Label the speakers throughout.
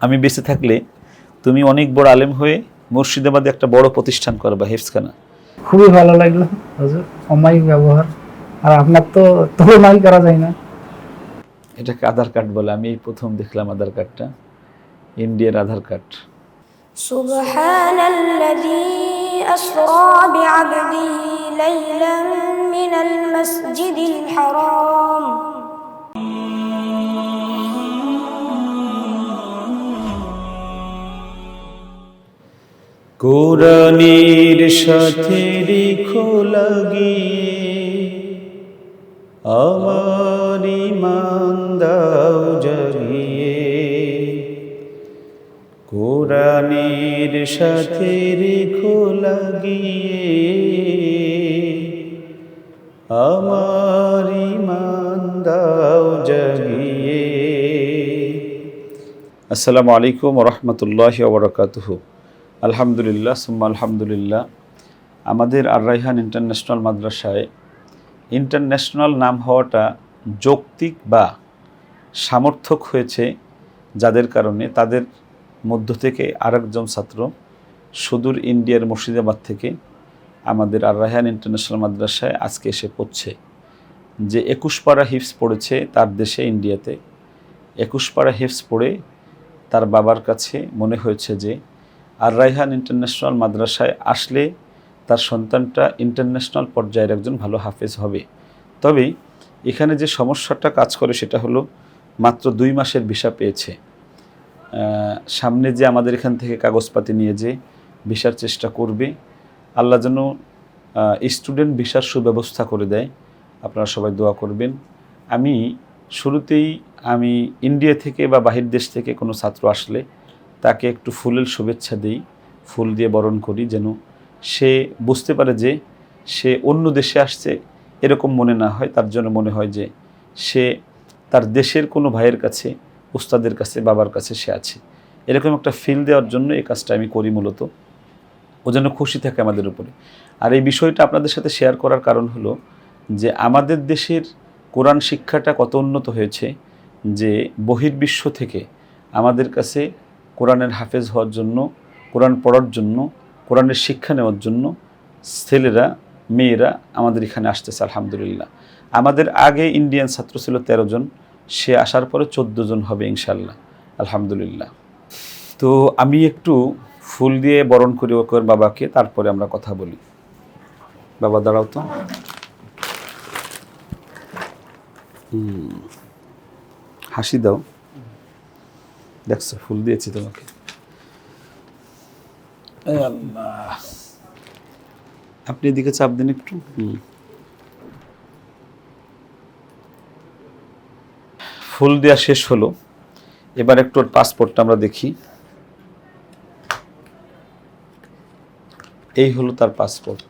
Speaker 1: আমি বেঁচে থাকলে তুমি অনেক বড় আলেম হয়ে মুর্শিদাবাদে একটা বড় প্রতিষ্ঠান করবা হেফসখানা
Speaker 2: খুবই ভালো লাগলো হুজুর অমায়িক ব্যবহার আর আপনার তো তুলনাই করা যায় না
Speaker 1: এটাকে আধার কার্ড বলে আমি এই প্রথম দেখলাম আধার কার্ডটা ইন্ডিয়ার আধার কার্ড
Speaker 3: سبحان الذي أسرى بعبده ليلا من المسجد الحرام
Speaker 1: কোরআনের সাথে রেখো লাগিয়ে আমার ইমান দাও জ্বালিয়ে কোরআনের সাথে রেখো লাগিয়ে। আমার ইমান জাগিয়ে। আসসালামু আলাইকুম রহমতুল্লাহ ওবরাকাতুহু আলহামদুলিল্লাহ, সুম্মা আলহামদুলিল্লাহ। আমাদের আর রাইহান ইন্টারন্যাশনাল মাদ্রাসায় ইন্টারন্যাশনাল নাম হওয়াটা যৌক্তিক বা সামর্থক হয়েছে যাদের কারণে তাদের মধ্য থেকে আরেকজন ছাত্র সুদূর ইন্ডিয়ার মুর্শিদাবাদ থেকে আমাদের আর রায়হান ইন্টারন্যাশনাল মাদ্রাসায় আজকে এসে পড়ছে। যে একুশ পাড়া হিপস পড়েছে তার দেশে, ইন্ডিয়াতে। একুশ পাড়া হিপস পড়ে তার বাবার কাছে মনে হয়েছে যে আর রাইহান ইন্টারন্যাশনাল মাদ্রাসায় আসলে তার সন্তানটা ইন্টারন্যাশনাল পর্যায়ের একজন ভালো হাফেজ হবে। তবে এখানে যে সমস্যাটা কাজ করে সেটা হলো মাত্র দুই মাসের ভিসা পেয়েছে। সামনে যে আমাদের এখান থেকে কাগজপাতি নিয়ে যে ভিসার চেষ্টা করবে, আল্লাহ যেন স্টুডেন্ট ভিসার সুব্যবস্থা করে দেয়। আপনারা সবাই দোয়া করবেন। আমি শুরুতেই আমি ইন্ডিয়া থেকে বা বাহির দেশ থেকে কোনো ছাত্র আসলে তাকে একটু ফুলের শুভেচ্ছা দিই, ফুল দিয়ে বরণ করি যেন সে বুঝতে পারে যে সে অন্য দেশে আসছে, এরকম মনে না হয়, তার জন্য মনে হয় যে সে তার দেশের কোনো ভাইয়ের কাছে, উস্তাদের কাছে, বাবার কাছে সে আছে। এরকম একটা ফিল দেওয়ার জন্য এই কাজটা আমি করি মূলত। ও যেন খুশি থাকে আমাদের উপরে। আর এই বিষয়টা আপনাদের সাথে শেয়ার করার কারণ হলো যে আমাদের দেশের কোরআন শিক্ষাটা কত উন্নত হয়েছে যে বহির্বিশ্ব থেকে আমাদের কাছে কোরআনের হাফেজ হওয়ার জন্য, কোরআন পড়ার জন্য, কোরআনের শিক্ষা নেওয়ার জন্য ছেলেরা, মেয়েরা আমাদের এখানে আসতেছে, আলহামদুলিল্লাহ। আমাদের আগে ইন্ডিয়ান ছাত্র ছিল তেরো জন, সে আসার পরে চোদ্দ জন হবে ইনশাল্লাহ আলহামদুলিল্লাহ। তো আমি একটু ফুল দিয়ে বরণ করি ওর বাবাকে, তারপরে আমরা কথা বলি। বাবা, দাঁড়াও তো। হাসি দাও। দেখছ ফুল দিয়েছি তোমাকে। আপনি এদিকে চাপ দিন একটু। ফুল দেওয়া শেষ হলো। এবার একটু ওর পাসপোর্টটা আমরা দেখি। এই হলো তার পাসপোর্ট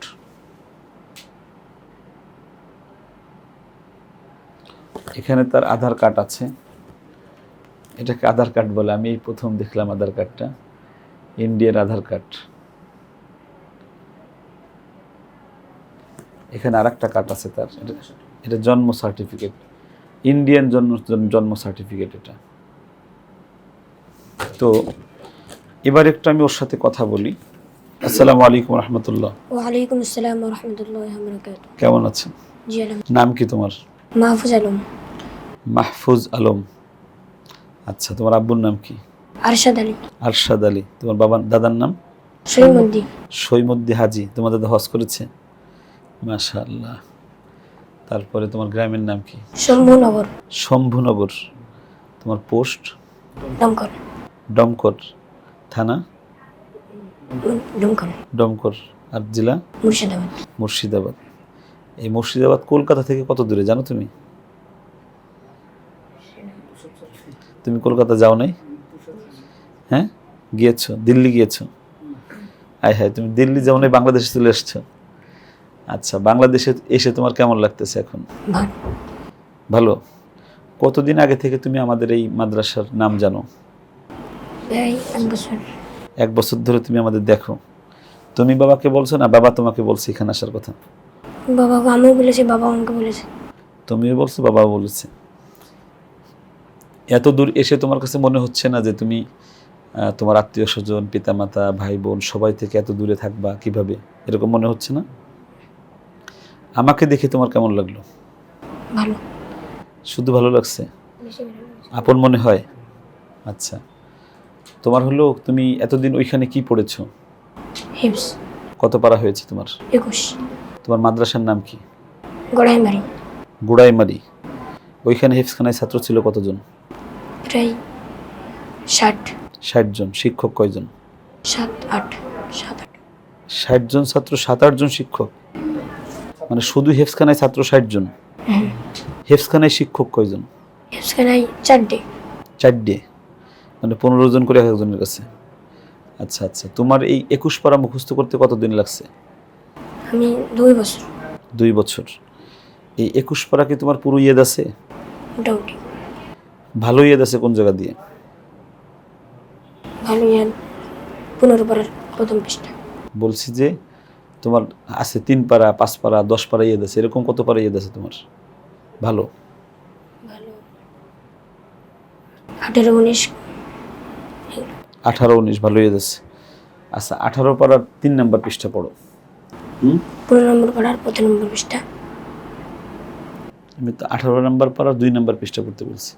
Speaker 1: এখানে তার আধার কার্ড আছে। এটাকে আধার কার্ড বলে। আমি এই প্রথম দেখলাম আধার কার্ডটা। ইন্ডিয়ার আধার কার্ড। এখানে আর একটা কার্ড আছে তার। এটা জন্ম সার্টিফিকেট। ইন্ডিয়ান জন্ম জন্ম সার্টিফিকেট এটা। তো এবার একটু আমি ওর সাথে কথা বলি। আসসালামু আলাইকুম রহমতুল্লাহ।
Speaker 3: ওয়ালাইকুম আসসালাম রহমতুল্লাহ
Speaker 1: কেমন আছেন? নাম কি তোমার?
Speaker 3: মাহফুজ আলম।
Speaker 1: মাহফুজ আলম। আচ্ছা তোমার আব্বুর নাম কি?
Speaker 3: আরশাদ আলী।
Speaker 1: আরশাদ আলী। তোমার বাবার দাদার নাম?
Speaker 3: সৈমদ্দি।
Speaker 1: সৈমদ্দি হাজি তোমার দাদা হজ করেছে। মাশাআল্লাহ। তারপরে তোমার গ্রামের নাম কি?
Speaker 3: শম্ভুনগর।
Speaker 1: শম্ভুনগর। তোমার পোস্ট?
Speaker 3: দমকল
Speaker 1: ডমকর। থানা?
Speaker 3: দমকল
Speaker 1: ডমকর। আর জেলা?
Speaker 3: মুর্শিদাবাদ।
Speaker 1: মুর্শিদাবাদ। এই মুর্শিদাবাদ কলকাতা থেকে কত দূরে জানো তুমি? তুমি কলকাতা যাও নাই? হ্যাঁ? গিয়েছো? দিল্লি গিয়েছো? আয় হ্যাঁ তুমি দিল্লি যাও নাই বাংলাদেশে চলে এসছো। আচ্ছা বাংলাদেশে এসে তোমার কেমন লাগতেছে এখন? ভালো। কতদিন আগে থেকে তুমি আমাদের এই মাদ্রাসার নাম জানো?
Speaker 3: এক বছর।
Speaker 1: এক বছর ধরে তুমি আমাদের দেখো। তুমি বাবাকে বলছো না? বাবা তোমাকে বলছে এখানে আসার কথা।
Speaker 3: বাবা আমিও বলেছি বাবা আমাকে বলেছে।
Speaker 1: তুমিও বলছো বাবাও বলেছে। এত দূর এসে তোমার কাছে মনে হচ্ছে না যে তুমি তোমার আত্মীয় স্বজন পিতামাতা ভাই বোন সবাই থেকে এত দূরে থাকবা কীভাবে? এরকম মনে হচ্ছে না? আমাকে দেখে তোমার কেমন লাগল?
Speaker 3: ভালো।
Speaker 1: শুধু ভালো লাগছে। আপন মনে হয়? আচ্ছা। তোমার হলো তুমি এতদিন ওইখানে কি পড়েছো? কত পারা হয়েছে তোমার?
Speaker 3: একুশ।
Speaker 1: তোমার মাদ্রাসার নাম কি?
Speaker 3: গড়াই মারি
Speaker 1: গোড়াইমারি। ওইখানে হেফসখানায় ছাত্র ছিল কতজন?
Speaker 3: প্রায় ষাট।
Speaker 1: ষাট জন শিক্ষক কয়জন?
Speaker 3: সাত আট সাত আট।
Speaker 1: ষাট জন ছাত্র সাত আট জন শিক্ষক? মানে শুধু হেফসখানায় ছাত্র ষাট জন? হেফসখানায় শিক্ষক কয়জন?
Speaker 3: হিপসখানায় চারটে।
Speaker 1: চারটে? মানে পনেরো জন করে একজনের কাছে? আচ্ছা আচ্ছা। তোমার এই একুশ পারা মুখস্থ করতে কতদিন লাগছে?
Speaker 3: আমি দুই বছর।
Speaker 1: দুই বছর। এই একুশ পারা কি তোমার পুরো ইয়েদ আছে?
Speaker 3: মোটামুটি
Speaker 1: ভালো ইয়েদ আছে কোন জায়গা দিয়ে?
Speaker 3: ভালো ইয়াদ পনেরো পাড়ার প্রথম পৃষ্ঠা।
Speaker 1: বলছি যে তোমার আছে তিন পারা পাঁচ পারা দশ পারা ইয়েদ আছে এরকম কত পারা ইয়েদ আছে তোমার? ভালো?
Speaker 3: আঠেরো উনিশ।
Speaker 1: আঠারো উনিশ ভালো ইয়েদ আছে। আচ্ছা আঠারো পারার তিন নাম্বার পৃষ্ঠা পড়ো। হুম?
Speaker 3: পনেরো নম্বর পাড়ার প্রথম নম্বর পৃষ্ঠা।
Speaker 1: আমি তো আঠারো নাম্বার পারার দুই নাম্বার পৃষ্ঠা পড়তে বলছি।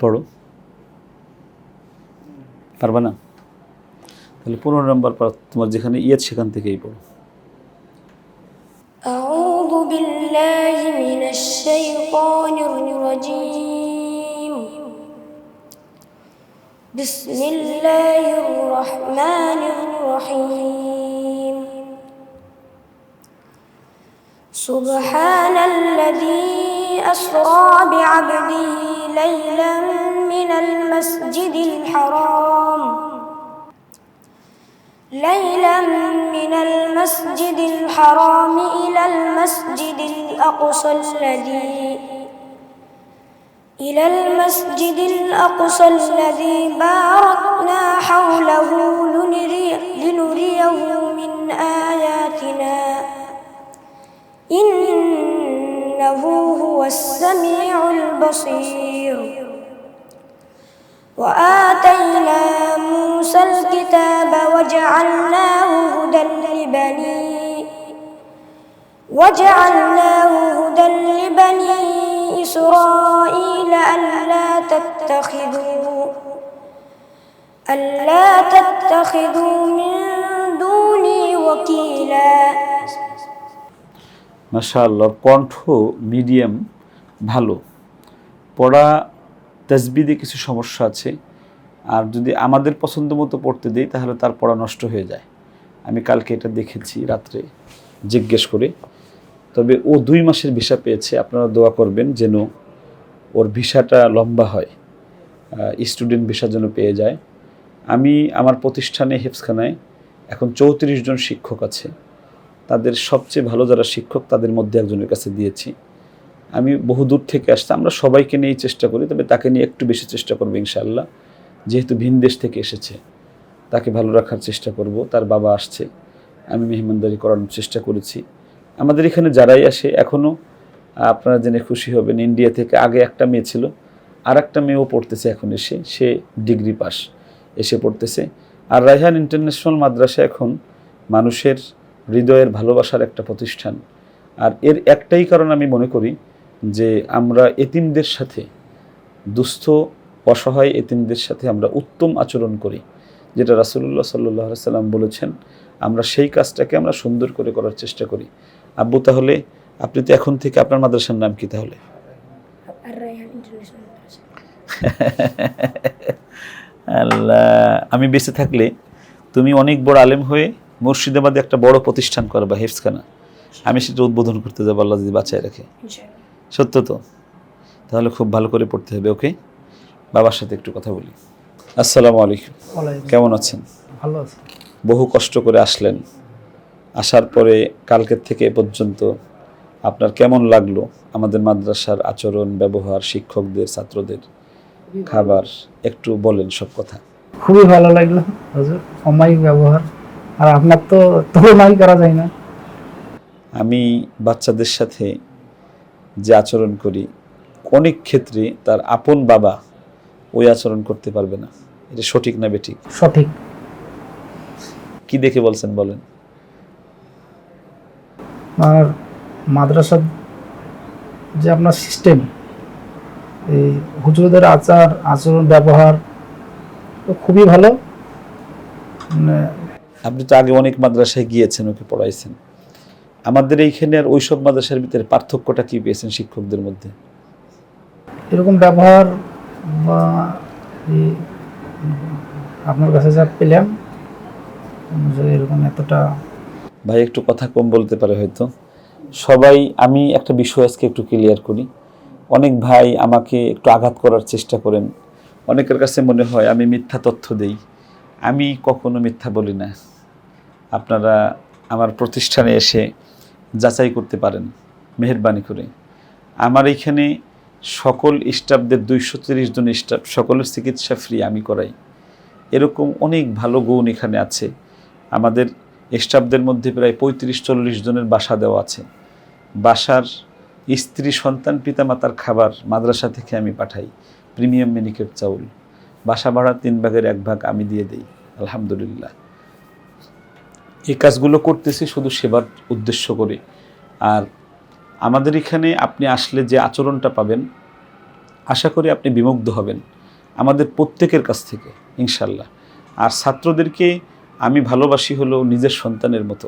Speaker 1: পড়ো পারবা না তাহলে পনেরো নাম্বার পারা তোমার যেখানে ইয়েদ সেখান থেকেই পড়ো
Speaker 3: أعوذ بالله من الشيطان الرجيم بسم الله الرحمن الرحيم سبحان الذي أسرى بعبده ليلا من المسجد الحرام. ليلا من المسجد الحرام إلى المسجد الأقصى الذي إلى المسجد الأقصى الذي باركنا حوله لنري لنريه من آياتنا. إنه هو السميع البصير. وآتينا موسى الكتاب وجعلناه هدى لبني وجعلناه هدى لبني إسرائيل ألا تتخذوا ألا تتخذوا من دوني وكيلا.
Speaker 1: মাশাআল্লাহ, কণ্ঠ মিডিয়াম ভালো। পড়া তাজবিদে কিছু সমস্যা আছে। আর যদি আমাদের পছন্দ মতো পড়তে দিই, তাহলে তার পড়া নষ্ট হয়ে যায়। আমি কালকে এটা দেখেছি রাত্রে, জিজ্ঞেস করে। তবে ও দুই মাসের ভিসা পেয়েছে, আপনারা দোয়া করবেন যেন ওর ভিসাটা লম্বা হয় স্টুডেন্ট ভিসা যেন পেয়ে যায়। আমি আমার প্রতিষ্ঠানে হেফসখানায় এখন চৌত্রিশ জন শিক্ষক আছে। তাদের সবচেয়ে ভালো যারা শিক্ষক, তাদের মধ্যে একজনের কাছে দিয়েছি। আমি বহু দূর থেকে আসতে আমরা সবাইকে নিয়েই চেষ্টা করি, তবে তাকে নিয়ে একটু বেশি চেষ্টা করব ইনশাআল্লাহ। যেহেতু ভিন দেশ থেকে এসেছে, তাকে ভালো রাখার চেষ্টা করব, তার বাবা আসছে, আমি মেহমানদারি করানোর চেষ্টা করেছি। আমাদের এখানে যারাই আসে এখনও আপনারা জেনে খুশি হবেন, ইন্ডিয়া থেকে আগে একটা মেয়ে ছিল আর একটা মেয়েও পড়তেছে এখন এসে, সে ডিগ্রি পাস, এসে পড়তেছে। আর রায়হান ইন্টারন্যাশনাল মাদ্রাসা এখন মানুষের হৃদয়ের ভালোবাসার একটা প্রতিষ্ঠান। আর এর একটাই কারণ আমি মনে করি যে আমরা এতিমদের সাথে দুস্থ অসহায় এতিমদের সাথে আমরা উত্তম আচরণ করি। যেটা রাসুল্লাহ সাল্লাহ সাল্লাম বলেছেন আমরা সেই কাজটাকে আমরা সুন্দর করে করার চেষ্টা করি। আব্বু তাহলে আপনি তো এখন থেকে আপনার মাদ্রাসার নাম কি তাহলে? আল্লাহ আমি বেঁচে থাকলে তুমি অনেক বড় আলেম হয়ে মুর্শিদাবাদে একটা বড় প্রতিষ্ঠান করে বা হেফসখানা আমি সেটা উদ্বোধন করতে যাব আল্লাহ যদি বাঁচায় রাখে। সত্য তো? তাহলে খুব ভালো করে পড়তে হবে ওকে? বাবার সাথে একটু কথা বলি। আসসালামু আলাইকুম। কেমন আছেন?
Speaker 2: ভালো
Speaker 1: বহু কষ্ট করে আসলেন। আসার পরে কালকের থেকে এ পর্যন্ত আপনার কেমন লাগল? আমাদের মাদ্রাসার আচরণ ব্যবহার শিক্ষকদের ছাত্রদের খাবার একটু বলেন সব কথা।
Speaker 2: খুবই ভালো লাগল অমায়িক ব্যবহার। আর আপনার তো তুলনাই করা যায় না।
Speaker 1: আমি বাচ্চাদের সাথে যে আচরণ করি অনেক ক্ষেত্রে তার আপন বাবা ওই আচরণ করতে পারবে না। এটা সঠিক না বেঠিক?
Speaker 2: সঠিক।
Speaker 1: কি দেখে বলছেন বলেন?
Speaker 2: আর মাদ্রাসার যে আপনার সিস্টেম এই হুজুরদের আচার আচরণ ব্যবহার তো খুবই ভালো। মানে
Speaker 1: আপনি তো আগে অনেক মাদ্রাসায় গিয়েছেন ওকে পড়াইছেন। আমাদের এইখানে আর ওইসব মাদ্রাসার ভিতরে পার্থক্যটা কি পেয়েছেন শিক্ষকদের মধ্যে?
Speaker 2: এরকম ব্যবহার বা আপনার কাছে যা পেলাম এরকম এতটা
Speaker 1: ভাই একটু কথা কম বলতে পারে হয়তো। সবাই আমি একটা বিষয় আজকে একটু ক্লিয়ার করি। অনেক ভাই আমাকে একটু আঘাত করার চেষ্টা করেন। অনেকের কাছে মনে হয় আমি মিথ্যা তথ্য দেই। আমি কখনো মিথ্যা বলি না। আপনারা আমার প্রতিষ্ঠানে এসে যাচাই করতে পারেন, মেহরবানি করে। আমার এইখানে সকল স্টাফদের দুইশো তিরিশ জন স্টাফ, সকলের চিকিৎসা ফ্রি আমি করাই। এরকম অনেক ভালো গুণ এখানে আছে। আমাদের স্টাফদের মধ্যে প্রায় পঁয়ত্রিশ চল্লিশ জনের বাসা দেওয়া আছে। বাসার স্ত্রী, সন্তান, পিতামাতার খাবার মাদ্রাসা থেকে আমি পাঠাই, প্রিমিয়াম মিনিকেট চাউল। বাসা ভাড়া তিন ভাগের এক ভাগ আমি দিয়ে দিই, আলহামদুলিল্লাহ। এই কাজগুলো করতেছি শুধু সেবার উদ্দেশ্য করে। আর আমাদের এখানে আপনি আসলে যে আচরণটা পাবেন, আশা করি আপনি বিমুগ্ধ হবেন, আমাদের প্রত্যেকের কাছ থেকে ইনশাল্লাহ আর ছাত্রদেরকে আমি ভালোবাসি হলো নিজের সন্তানের মতো,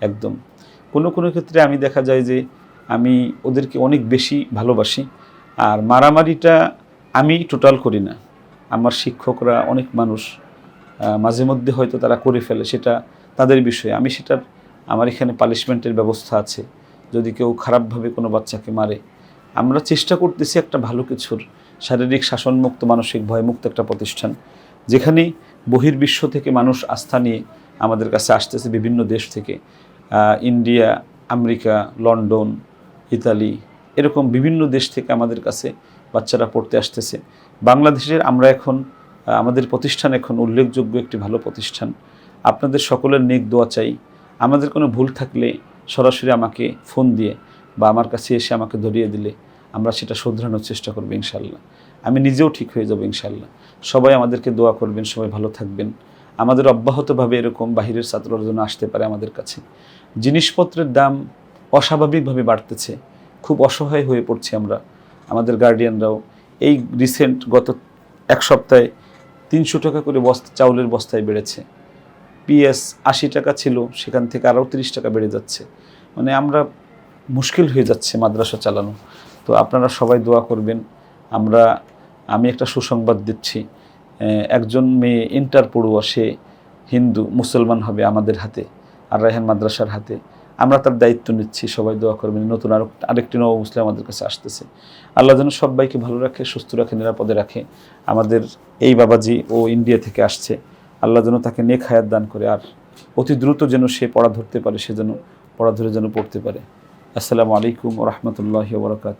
Speaker 1: একদম। কোনো কোনো ক্ষেত্রে আমি দেখা যায় যে আমি ওদেরকে অনেক বেশি ভালোবাসি, আর মারামারিটা আমি টোটাল করি না। আমার শিক্ষকরা অনেক মানুষ মাঝে মধ্যে হয়তো তারা করে ফেলে, সেটা তাদের বিষয়ে। আমি সেটার, আমার এখানে পানিশমেন্টের ব্যবস্থা আছে। যদি কেউ খারাপভাবে কোনো বাচ্চাকে মারে, আমরা চেষ্টা করতেছি একটা ভালো কিছুর, শারীরিক শাসনমুক্ত, মানসিক ভয়মুক্ত একটা প্রতিষ্ঠান, যেখানে বহির্বিশ্ব থেকে মানুষ আস্থা নিয়ে আমাদের কাছে আসতেছে বিভিন্ন দেশ থেকে। ইন্ডিয়া, আমেরিকা, লন্ডন, ইতালি, এরকম বিভিন্ন দেশ থেকে আমাদের কাছে বাচ্চারা পড়তে আসতেছে। বাংলাদেশের আমরা এখন আমাদের প্রতিষ্ঠান এখন উল্লেখযোগ্য একটি ভালো প্রতিষ্ঠান। আপনাদের সকলের নেক দোয়া চাই। আমাদের কোনো ভুল থাকলে সরাসরি আমাকে ফোন দিয়ে বা আমার কাছে এসে আমাকে ধরিয়ে দিলে আমরা সেটা শোধরানোর চেষ্টা করব ইনশাল্লাহ। আমি নিজেও ঠিক হয়ে যাব ইনশাল্লাহ। সবাই আমাদেরকে দোয়া করবেন, সবাই ভালো থাকবেন। আমাদের অব্যাহতভাবে এরকম বাহিরের ছাত্ররা যেন আসতে পারে আমাদের কাছে। জিনিসপত্রের দাম অস্বাভাবিকভাবে বাড়তেছে। খুব অসহায় হয়ে পড়ছি আমরা। আমাদের গার্ডিয়ানরাও এই রিসেন্ট গত এক সপ্তাহে তিনশো টাকা করে বস্তা, চাউলের বস্তায় বেড়েছে। পিএস আশি টাকা ছিল, সেখান থেকে আরও তিরিশ টাকা বেড়ে যাচ্ছে। মানে আমরা মুশকিল হয়ে যাচ্ছে মাদ্রাসা চালানো। তো আপনারা সবাই দোয়া করবেন, আমরা, আমি একটা সুসংবাদ দিচ্ছি। একজন মেয়ে ইন্টার পড়ুয়া, সে হিন্দু, মুসলমান হবে আমাদের হাতে, আর রায়হান মাদ্রাসার হাতে। আমরা তার দায়িত্ব নিচ্ছি, সবাই দোয়া করবেন। নতুন আরও আরেকটি নব মুসলিম আমাদের কাছে আসতেছে। আল্লাহ যেন সবাইকে ভালো রাখে, সুস্থ রাখে, নিরাপদে রাখে। আমাদের এই বাবাজি ও ইন্ডিয়া থেকে আসছে। আল্লাহ যেন তাকে নেক হায়াত দান করে আর অতি দ্রুত যেন সে পড়া ধরতে পারে, সে যেন, পড়া ধরে যেন পড়তে পারে। আসসালামু আলাইকুম রহমতুল্লাহ বরকাত